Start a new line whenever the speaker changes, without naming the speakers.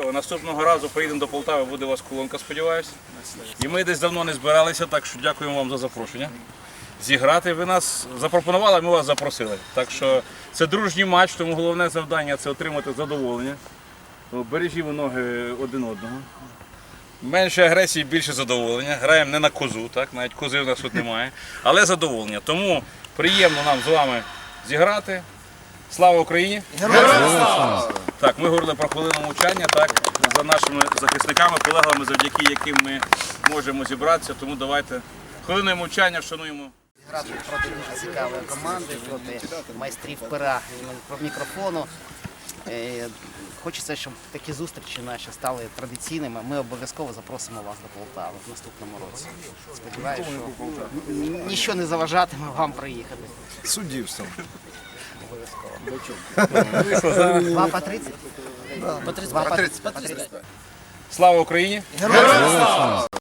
Що, наступного разу поїдемо до Полтави, буде у вас колонка, сподіваюся. І ми десь давно не збиралися, так що дякуємо вам за запрошення. Зіграти ви нас запропонували, ми вас запросили. Так що це дружній матч, тому головне завдання це отримати задоволення. Бережімо ноги один одного. Менше агресії, більше задоволення. Граємо не на козу, так? навіть кози в нас тут немає, але задоволення. Тому приємно нам з вами зіграти. Слава Україні! Так, ми говорили про хвилину мовчання, так, за нашими захисниками, колегами, завдяки яким ми можемо зібратися. Тому давайте хвилиною мовчання вшануємо.
Грати проти дуже цікавої команди, проти майстрів пера про мікрофону. Е, Хочеться, щоб такі зустрічі наші стали традиційними. Ми обов'язково запросимо вас до Полтави в наступному році. Сподіваюся, що н- ніщо не заважатиме вам приїхати.
Суддівством.
Обов'язково. Два по 30? По 30.
Слава Україні!